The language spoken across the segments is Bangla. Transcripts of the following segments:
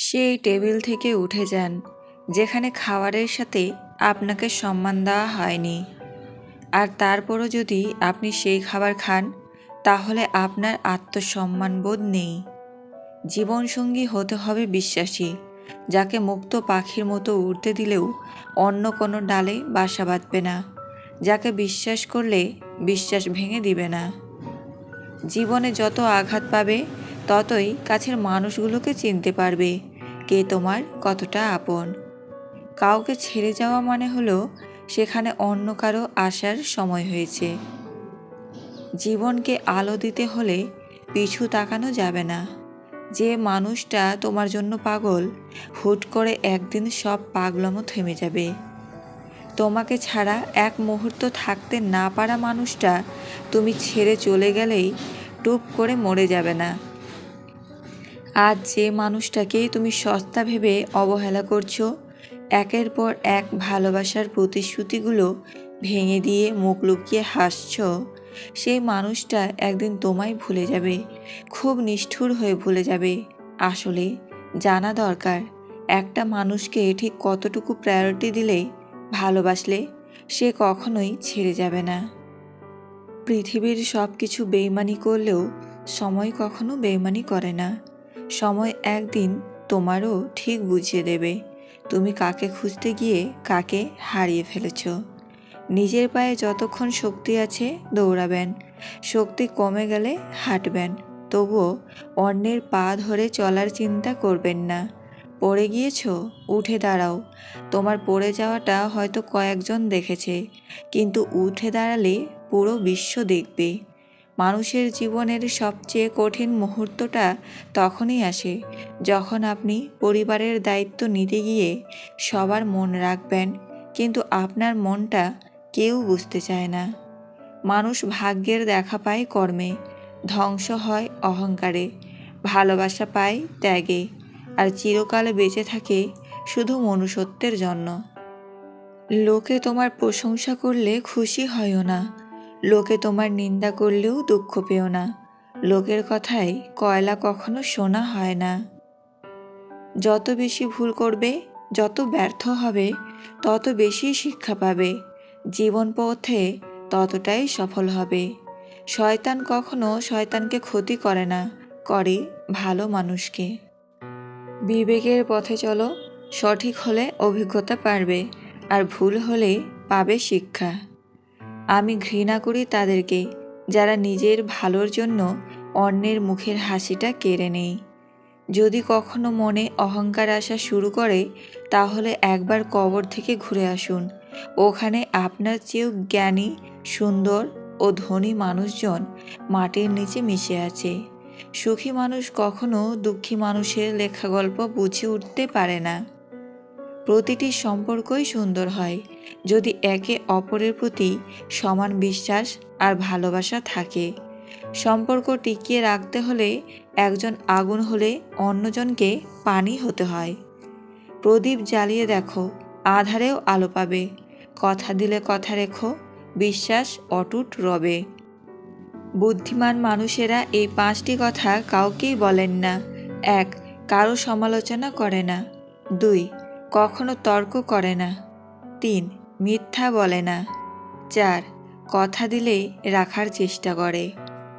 সেই টেবিল থেকে উঠে যান, যেখানে খাবারের সাথে আপনাকে সম্মান দেওয়া হয়নি। আর তারপরও যদি আপনি সেই খাবার খান, তাহলে আপনার আত্মসম্মানবোধ নেই। জীবনসঙ্গী হতে হবে বিশ্বাসী, যাকে মুক্ত পাখির মতো উড়তে দিলেও অন্য কোনো ডালে বাসা বাঁধবে না, যাকে বিশ্বাস করলে বিশ্বাস ভেঙে দিবে না। জীবনে যত আঘাত পাবে, ততই কাছের মানুষগুলোকে চিনতে পারবে। কে তোমার? কতটা আপন? কাউকে ছেড়ে যাওয়া মানে হলো সেখানে অন্য কারও আসার সময় হয়েছে। জীবনকে আলো দিতে হলে পিছু তাকানো যাবে না। যে মানুষটা তোমার জন্য পাগল, হুট করে একদিন সব পাগলমও থেমে যাবে। তোমাকে ছাড়া এক মুহূর্ত থাকতে না পারা মানুষটা তুমি ছেড়ে চলে গেলেই টুপ করে মরে যাবে না। আজ যে মানুষটাকেই তুমি সস্তা ভেবে অবহেলা করছ, একের পর এক ভালোবাসার প্রতিশ্রুতিগুলো ভেঙে দিয়ে মুখ লুকিয়ে হাসছ, সেই মানুষটা একদিন তোমায় ভুলে যাবে, খুব নিষ্ঠুর হয়ে ভুলে যাবে। আসলে জানা দরকার, একটা মানুষকে ঠিক কতটুকু প্রায়োরিটি দিলে ভালোবাসলে সে কখনোই ছেড়ে যাবে না। পৃথিবীর সব কিছু বেইমানি করলেও সময় কখনো বেইমানি করে না। সময় একদিন তোমারও ঠিক বুঝিয়ে দেবে। তুমি কাকে খুঁজতে গিয়ে কাকে হারিয়ে ফেলেছ। নিজের পায়ে যতক্ষণ শক্তি আছে দৌড়াবেন। শক্তি কমে গেলে হাঁটবেন। তবুও অন্যের পা ধরে চলার চিন্তা করবেন না। পড়ে গিয়েছ? উঠে দাঁড়াও। তোমার পড়ে যাওয়াটা হয়তো কয়েকজন দেখেছে, কিন্তু উঠে দাঁড়ালে পুরো বিশ্ব দেখবে। মানুষের জীবনের সবচেয়ে কঠিন মুহূর্তটা তখনই আসে যখন আপনি পরিবারের দায়িত্ব নিতে গিয়ে সবার মন রাখবেন, কিন্তু আপনার মনটা কেউ বুঝতে চায় না। মানুষ ভাগ্যের দেখা পায় কর্মে, ধ্বংস হয় অহংকারে, ভালোবাসা পায় ত্যাগে, আর চিরকাল বেঁচে থাকে শুধু মনুষ্যত্বের জন্য। লোকে তোমার প্রশংসা করলে খুশি হয়ও না। লোকে তোমার নিন্দা করলেও দুঃখ পেও না। লোকের কথায় কয়লা কখনো শোনা হয় না। যত বেশি ভুল করবে, যত ব্যর্থ হবে, তত বেশি শিক্ষা পাবে। জীবন পথে ততটাই সফল হবে। শয়তান কখনো শয়তানকে ক্ষতি করে না, করে ভালো মানুষকে। বিবেকের পথে চলো, সঠিক হলে অভিজ্ঞতা পারবে, আর ভুল হলে পাবে শিক্ষা। আমি ঘৃণা করি তাদেরকে, যারা নিজের ভালোর জন্য অন্যের মুখের হাসিটা কেড়ে নেই যদি কখনো মনে অহংকার আসা শুরু করে, তাহলে একবার কবর থেকে ঘুরে আসুন। ওখানে আপনার চেয়েও জ্ঞানী, সুন্দর ও ধনী মানুষজন মাটির নিচে মিশে আছে। সুখী মানুষ কখনো দুঃখী মানুষের লেখা গল্প বুঝে উঠতে পারে না। প্রতিটি সম্পর্কই সুন্দর হয়, যদি একে অপরের প্রতি সমান বিশ্বাস আর ভালোবাসা থাকে। সম্পর্ক টিকিয়ে রাখতে হলে একজন আগুন হলে অন্যজনকে পানি হতে হয়। প্রদীপ জ্বালিয়ে দেখো, আধারেও আলো পাবে। কথা দিলে কথা রেখো, বিশ্বাস অটুট রবে। বুদ্ধিমান মানুষেরা এই পাঁচটি কথা কাউকেই বলেন না। এক, কারও সমালোচনা করে না। দুই কখনো তর্ক করে না। তিন, মিথ্যা বলে না। চার, কথা দিলে রাখার চেষ্টা করে।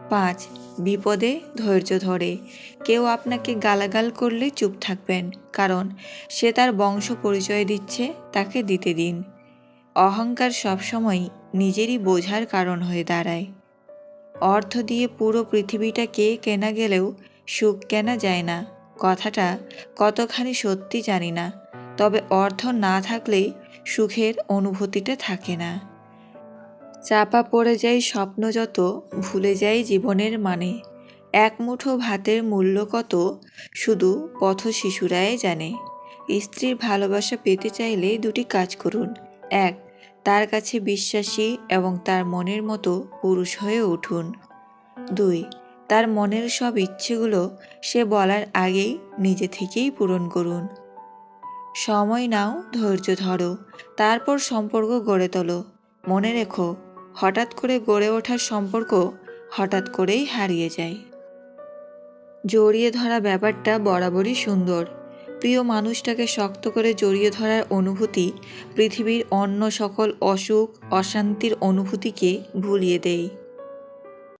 পাঁচ, বিপদে ধৈর্য ধরে। কেউ আপনাকে গালাগাল করলে চুপ থাকবেন, কারণ সে তার বংশ পরিচয় দিচ্ছে, তাকে দিতে দিন। অহংকার সবসময় নিজেরই বোঝার কারণ হয়ে দাঁড়ায়। অর্থ দিয়ে পুরো পৃথিবীটাকে কেনা গেলেও সুখ কেনা যায় না। কথাটা কতখানি সত্যি জানি না। তবে অর্থ না থাকলে সুখের অনুভূতিটা থাকে না। চাপা পড়ে যায় স্বপ্ন যত, ভুলে যায় জীবনের মানে। এক মুঠো ভাতের মূল্য কত, শুধু পথ শিশুরাই জানে। স্ত্রীর ভালোবাসা পেতে চাইলে দুটি কাজ করুন। এক, তার কাছে বিশ্বাসী এবং তার মনের মতো পুরুষ হয়ে উঠুন। দুই, তার মনের সব ইচ্ছেগুলো সে বলার আগেই নিজে থেকেই পূরণ করুন। সময় নাও, ধৈর্য ধরো, তারপর সম্পর্ক গড়ে তোলো। মনে রেখো, হঠাৎ করে গড়ে ওঠার সম্পর্ক হঠাৎ করেই হারিয়ে যায়। জড়িয়ে ধরা ব্যাপারটা বরাবরই সুন্দর। প্রিয় মানুষটাকে শক্ত করে জড়িয়ে ধরার অনুভূতি পৃথিবীর অন্য সকল অসুখ, অশান্তির অনুভূতিকে ভুলিয়ে দেয়।